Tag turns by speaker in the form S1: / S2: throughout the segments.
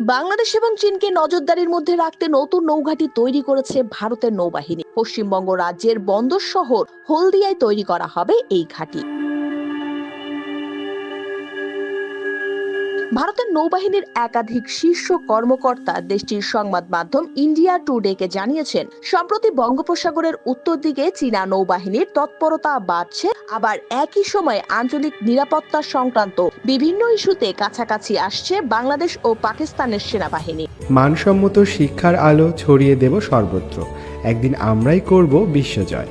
S1: বাংলাদেশ এবং চীনকে নজরদারির মধ্যে রাখতে নতুন নৌঘাটি তৈরি করেছে ভারতের নৌবাহিনী। পশ্চিমবঙ্গ রাজ্যের বন্দর শহর হলদিয়ায় তৈরি করা হবে এই ঘাঁটি। ভারতের নৌবাহিনীর একাধিক শীর্ষ কর্মকর্তা দেশটির সংবাদ মাধ্যম ইন্ডিয়া টুডেকে জানিয়েছেন, সম্প্রতি বঙ্গোপসাগরের উত্তর দিকে চীনা নৌবাহিনীর তৎপরতা বাড়ছে, আবার একই সময়ে আঞ্চলিক নিরাপত্তা সংক্রান্ত বিভিন্ন ইস্যুতে কাছাকাছি আসছে বাংলাদেশ ও পাকিস্তানের সেনাবাহিনী।
S2: মানসম্মত শিক্ষার আলো ছড়িয়ে দেব সর্বত্র। একদিন আমরাই করব বিশ্বজয়।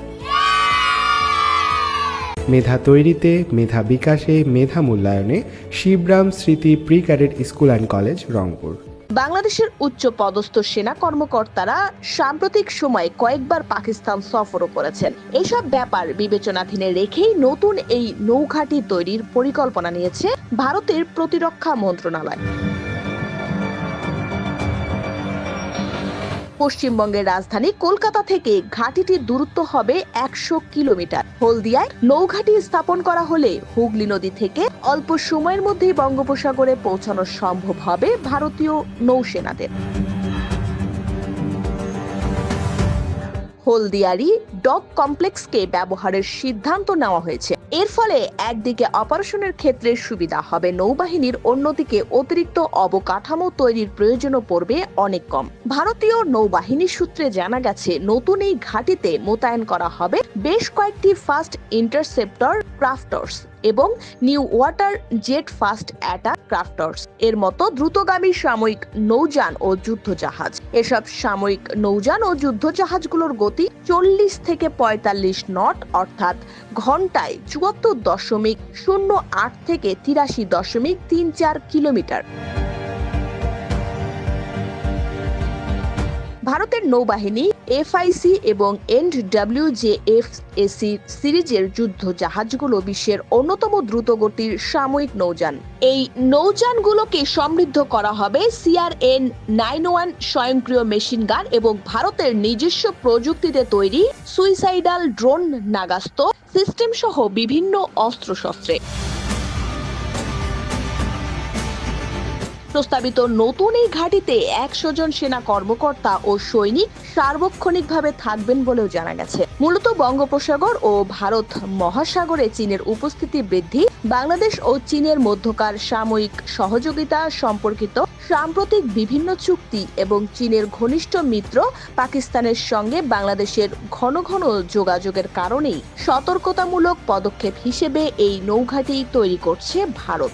S2: মেধা তৈরিতে, মেধা বিকাশে, মেধা মূল্যায়নে Shibram Smriti pre cadet school and college, Rangpur.
S1: বাংলাদেশের উচ্চ পদস্থ সেনা কর্মকর্তারা সাম্প্রতিক সময়ে কয়েকবার পাকিস্তান সফরও করেছেন। এসব ব্যাপার বিবেচনাধীনে রেখেই নতুন এই নৌঘাঁটি তৈরির পরিকল্পনা নিয়েছে ভারতের প্রতিরক্ষা মন্ত্রণালয়। পশ্চিমবঙ্গের রাজধানী কলকাতা থেকে ঘাটিটির দূরত্ব হবে একশো কিলোমিটার। হলদিয়ায় নৌঘাটি স্থাপন করা হলে হুগলি নদী থেকে অল্প সময়ের মধ্যেই বঙ্গোপসাগরে পৌঁছানো সম্ভব হবে ভারতীয় নৌসেনাদের। হলদিয়ারি ডক কমপ্লেক্সকে ব্যবহারের সিদ্ধান্ত নেওয়া হয়েছে। এর ফলে একদিকে অপারেশনের ক্ষেত্রে সুবিধা হবে, নৌবাহিনীর অন্যদিকে অতিরিক্ত অবকাঠামো তৈরির প্রয়োজনও পড়বে অনেক কম। ভারতীয় নৌবাহিনী সূত্রে জানা গেছে, নতুন এই ঘাঁটিতে মোতায়েন করা হবে বেশ কয়েকটি ফার্স্ট ইন্টারসেপ্টর ক্রাফটার্স এবং new water jet fast attack crafters. এর মতো দ্রুতগামী সাময়িক নৌযান ও যুদ্ধজাহাজ। এসব সাময়িক নৌযান ও যুদ্ধজাহাজগুলোর গতি চল্লিশ থেকে পঁয়তাল্লিশ নট, অর্থাৎ ঘন্টায় চুয়াত্তর দশমিক শূন্য আট থেকে তিরাশি দশমিক তিন চার কিলোমিটার। ভারতের নৌবাহিনী এফআইসি এবং এন্ড এনডব্লিউজেএফএসি সিরিজের যুদ্ধ জাহাজগুলো বিশ্বের অন্যতম দ্রুতগতির সাময়িক নৌযান। এই নৌযানগুলোকে সমৃদ্ধ করা হবে সিআরএন নাইন ওয়ান স্বয়ংক্রিয় মেশিন গান এবং ভারতের নিজস্ব প্রযুক্তিতে তৈরি সুইসাইডাল ড্রোন নাগাস্ত সিস্টেম সহ বিভিন্ন অস্ত্রশস্ত্রে। প্রস্তাবিত নতুন এই ঘাঁটিতে একশো জন সেনা কর্মকর্তা ও সৈনিক সার্বক্ষণিকভাবে থাকবেন বলেও জানা গেছে। মূলত বঙ্গোপসাগর ও ভারত মহাসাগরে চীনের উপস্থিতি বৃদ্ধি, বাংলাদেশ ও চীনের মধ্যকার সাময়িক সহযোগিতা সম্পর্কিত সাম্প্রতিক বিভিন্ন চুক্তি এবং চীনের ঘনিষ্ঠ মিত্র পাকিস্তানের সঙ্গে বাংলাদেশের ঘন ঘন যোগাযোগের কারণেই সতর্কতামূলক পদক্ষেপ হিসেবে এই নৌঘাঁটি তৈরি করছে ভারত।